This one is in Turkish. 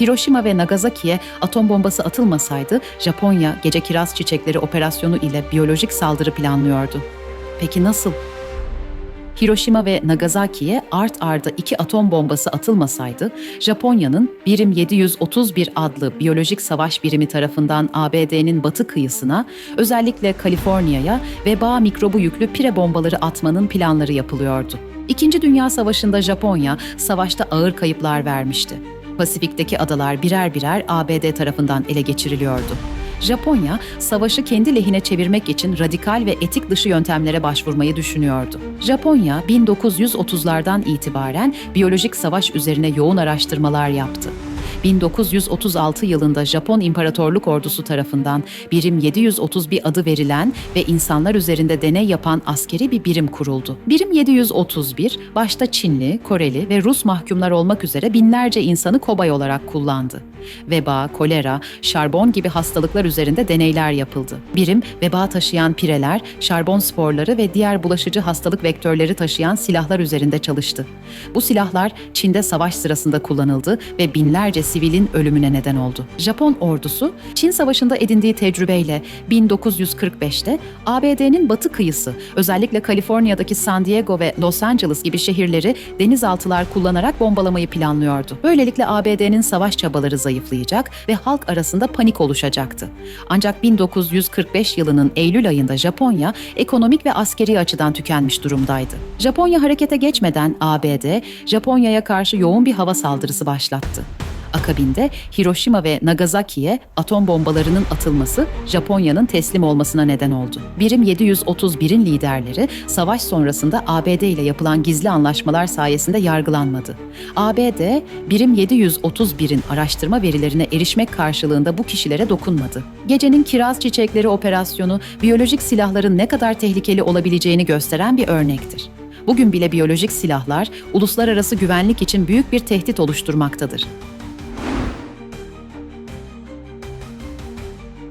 Hiroşima ve Nagasaki'ye atom bombası atılmasaydı Japonya gece kiraz çiçekleri operasyonu ile biyolojik saldırı planlıyordu. Peki nasıl? Hiroşima ve Nagasaki'ye art arda iki atom bombası atılmasaydı, Japonya'nın Birim 731 adlı biyolojik savaş birimi tarafından ABD'nin batı kıyısına, özellikle Kaliforniya'ya veba mikrobu yüklü pire bombaları atmanın planları yapılıyordu. İkinci Dünya Savaşı'nda Japonya savaşta ağır kayıplar vermişti. Pasifik'teki adalar birer birer ABD tarafından ele geçiriliyordu. Japonya, savaşı kendi lehine çevirmek için radikal ve etik dışı yöntemlere başvurmayı düşünüyordu. Japonya, 1930'lardan itibaren biyolojik savaş üzerine yoğun araştırmalar yaptı. 1936 yılında Japon İmparatorluk Ordusu tarafından Birim 731 adı verilen ve insanlar üzerinde deney yapan askeri bir birim kuruldu. Birim 731, başta Çinli, Koreli ve Rus mahkumlar olmak üzere binlerce insanı kobay olarak kullandı. Veba, kolera, şarbon gibi hastalıklar üzerinde deneyler yapıldı. Birim, veba taşıyan pireler, şarbon sporları ve diğer bulaşıcı hastalık vektörleri taşıyan silahlar üzerinde çalıştı. Bu silahlar Çin'de savaş sırasında kullanıldı ve binlerce sivilin ölümüne neden oldu. Japon ordusu, Çin Savaşı'nda edindiği tecrübeyle 1945'te ABD'nin batı kıyısı, özellikle Kaliforniya'daki San Diego ve Los Angeles gibi şehirleri denizaltılar kullanarak bombalamayı planlıyordu. Böylelikle ABD'nin savaş çabaları zayıflayacak ve halk arasında panik oluşacaktı. Ancak 1945 yılının Eylül ayında Japonya ekonomik ve askeri açıdan tükenmiş durumdaydı. Japonya harekete geçmeden ABD, Japonya'ya karşı yoğun bir hava saldırısı başlattı. Akabinde Hiroşima ve Nagasaki'ye atom bombalarının atılması Japonya'nın teslim olmasına neden oldu. Birim 731'in liderleri savaş sonrasında ABD ile yapılan gizli anlaşmalar sayesinde yargılanmadı. ABD, Birim 731'in araştırma verilerine erişmek karşılığında bu kişilere dokunmadı. Gecenin kiraz çiçekleri operasyonu biyolojik silahların ne kadar tehlikeli olabileceğini gösteren bir örnektir. Bugün bile biyolojik silahlar uluslararası güvenlik için büyük bir tehdit oluşturmaktadır.